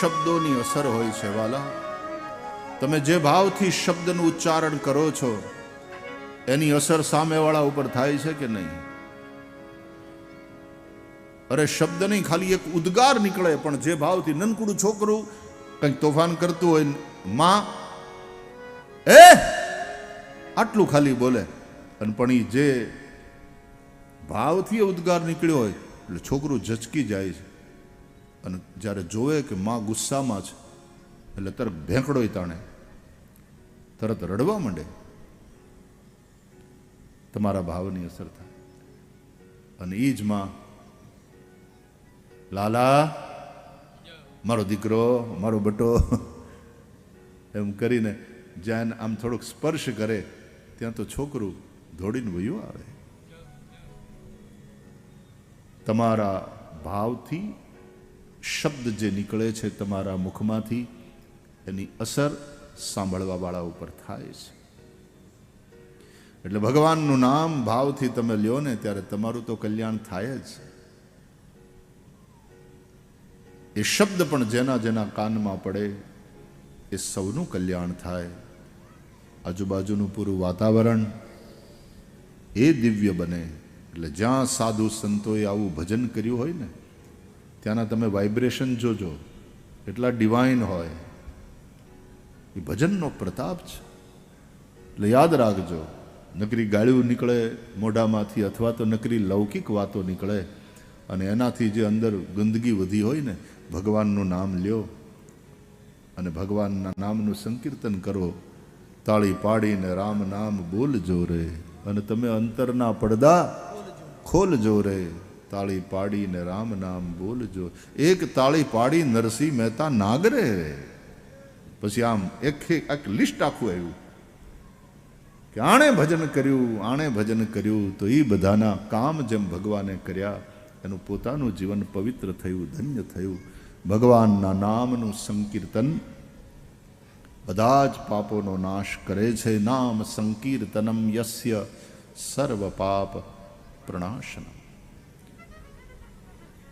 શબ્દોની અસર હોય છે, વાલા. તમે જે ભાવથી શબ્દનું ઉચ્ચારણ કરો છો, એની અસર સામેવાળા ઉપર થાય છે કે નહીં? અરે શબ્દ નહીં ખાલી એક ઉદ્ગાર નીકળે, પણ જે ભાવથી નનકુડું છોકરું કંઈક તોફાન કરતું હોય, માં, એ, આટલું ખાલી બોલે. અને પણ એ જે ભાવથી ઉદ્ગાર નીકળ્યો હોય, એટલે છોકરું ઝચકી જાય છે. અને જ્યારે જોવે કે માં ગુસ્સામાં છે, એટલે તરત ભેંકડોય તાણે, તરત રડવા માંડે. તમારા ભાવની અસર થાય. અને એ જ માં, લાલા, મારો દીકરો, મારો બટો, એમ કરીને જ્યાં આમ થોડોક સ્પર્શ કરે, ત્યાં તો છોકરું દોડીને વયું આવે. તમારા ભાવથી શબ્દ જે નીકળે છે તમારા મુખમાંથી, એની અસર સાંભળવા વાળા ઉપર થાય છે. એટલે ભગવાનનું નામ ભાવથી તમે લ્યો ને, ત્યારે તમારું તો કલ્યાણ થાય જ. એ શબ્દ પણ જેના જેના કાનમાં પડે, એ સૌનું કલ્યાણ થાય. આજુબાજુનું પૂરું વાતાવરણ એ દિવ્ય બને. એટલે જ્યાં સાધુ સંતોએ આવું ભજન કર્યું હોય ને ત્યાંના તમે વાઇબ્રેશન જોજો. એટલા ડિવાઇન હોય. એ ભજનનો પ્રતાપ છે. એટલે યાદ રાખજો, નકરી ગાળ્યું નીકળે મોઢામાંથી અથવા તો નકરી લૌકિક વાતો નીકળે અને એનાથી જે અંદર ગંદગી વધી હોય ને, ભગવાનનું નામ લ્યો અને ભગવાનના નામનું સંકીર્તન કરો. તાળી પાડીને રામ નામ બોલજો રે અને તમે અંતરના પડદા ખોલજો રે. તાળી પાડીને રામ નામ બોલજો. એક તાળી પાડી નરસિંહ મહેતા નાગરે પછી આમ એક એક લિસ્ટ આખું આવ્યું. કે આણે ભજન કર્યું, આણે ભજન કર્યું, તો એ બધાના કામ જેમ ભગવાને કર્યા, એનું પોતાનું જીવન પવિત્ર થયું, ધન્ય થયું. ભગવાનના નામનું સંકીર્તન બધા જ પાપોનો નાશ કરે છે. નામ સંકીર્તનમ યસ્ય સર્વ પાપ પ્રણાશનમ.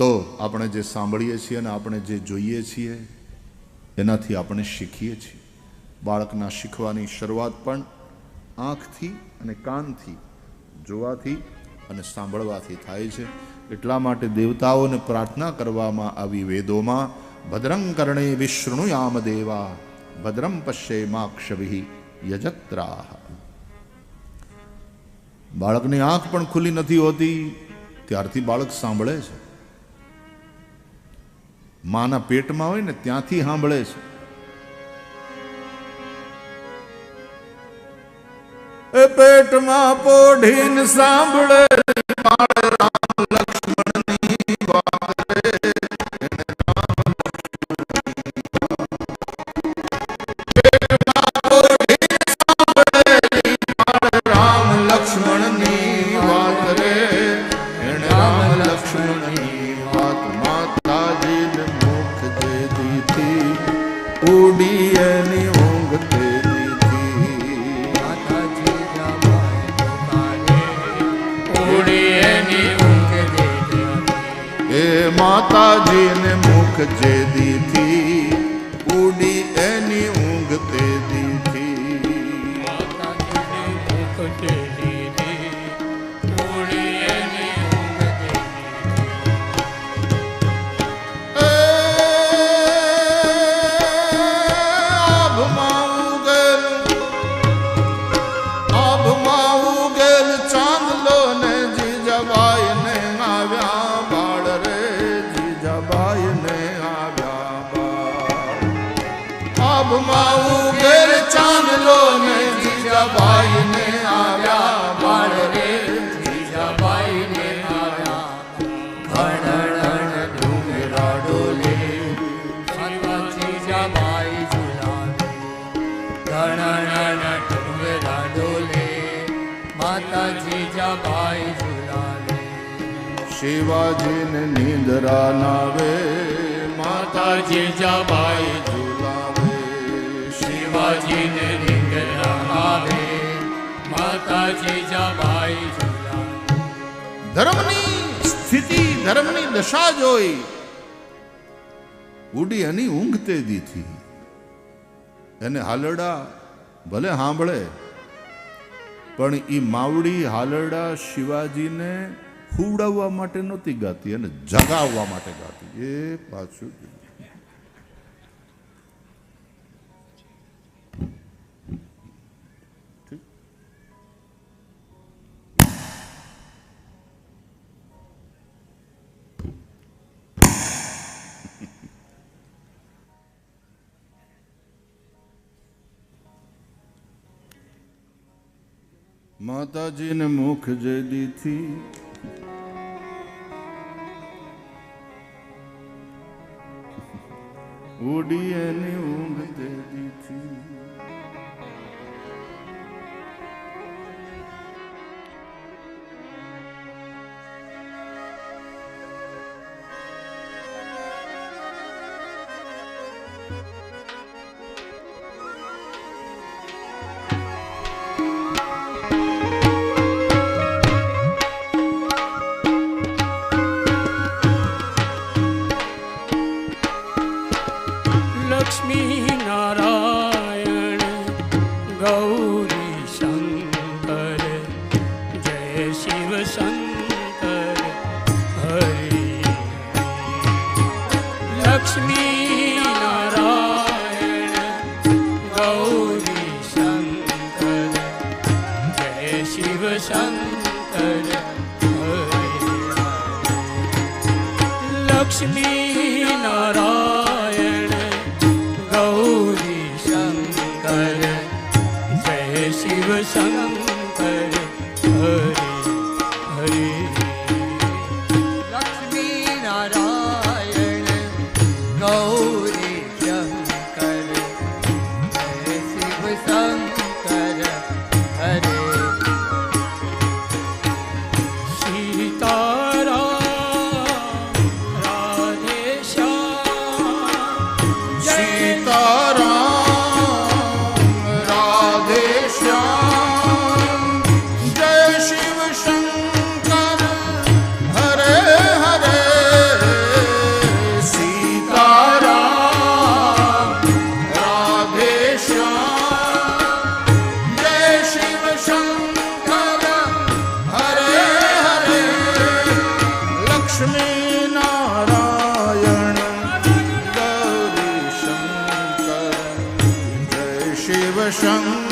તો આપણે જે સાંભળીએ છીએ અને આપણે જે જોઈએ છીએ, એનાથી આપણે શીખીએ છીએ. બાળકના શીખવાની શરૂઆત પણ આંખથી અને કાનથી જોવાથી અને સાંભળવાથી થાય છે. એટલા માટે દેવતાઓને પ્રાર્થના કરવામાં આવી વેદોમાં, ભદ્રં કર્ણે વિષ્ણુયામ દેવા ભદ્રમ પશ્યે માક્ષભિ યજત્રાહ. બાળકની આંખ પણ ખુલ્લી નથી હોતી, ત્યારથી બાળક સાંભળે છે. માના પેટમાં હોય ને ત્યાંથી સાંભળે છે. એ પેટમાં પોઢીને સાંભળે માતાજીને મુખ જે દીધી આભમાં ઉગેલ ચાંદલો ને જીજાબાઈ ને આવ્યા બાળ રે. જીજાબાઈ ને આવ્યા. ઘણણ ડુંગરા ડોલે જીજાબાઈ ઝુલાવે ઘણણ ડુંગરા ડોલે માતા જીજાબાઈ ઝુલાવે શિવાજીને નિંદરા નાવે. માતા જીજાબાઈ ધર્મની સ્થિતિ, ધર્મની દશા જોઈ, ઉડી એની ઊંઘ તે દીધી એને હાલરડા ભલે સાંભળે, પણ એ માવડી હાલરડા શિવાજીને હુવડાવવા માટે નહોતી ગાતી અને જગાવવા માટે ગાતી. એ પાછું માતાજીને મુખ જેદીથી ઉડી એની ઊંઘ તેથી लक्ष्मी नारायण गौरी शङ्कर जय शिव शङ्कर लक्ष्मी नारायण गौरी शङ्कर जय शिव शङ्कर शिव शङ्कर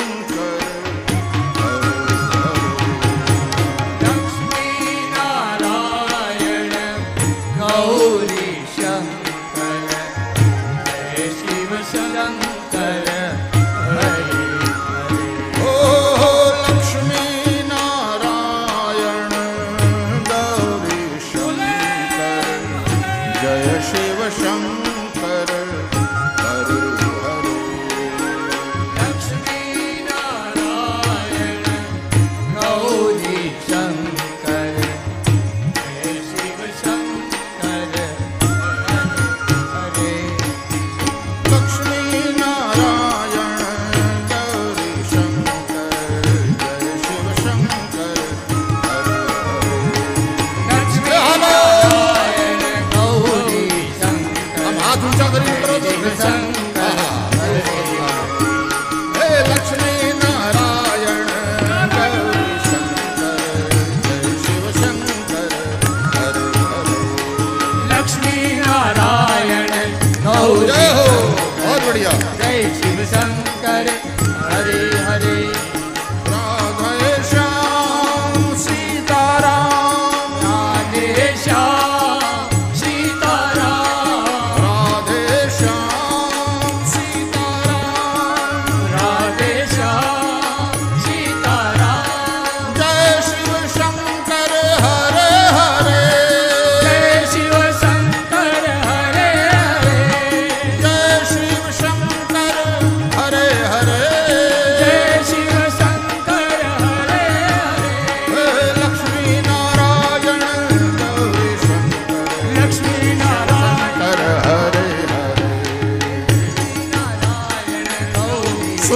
点个赞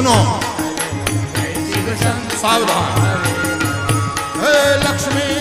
ગુનો સાવધાન હે લક્ષ્મી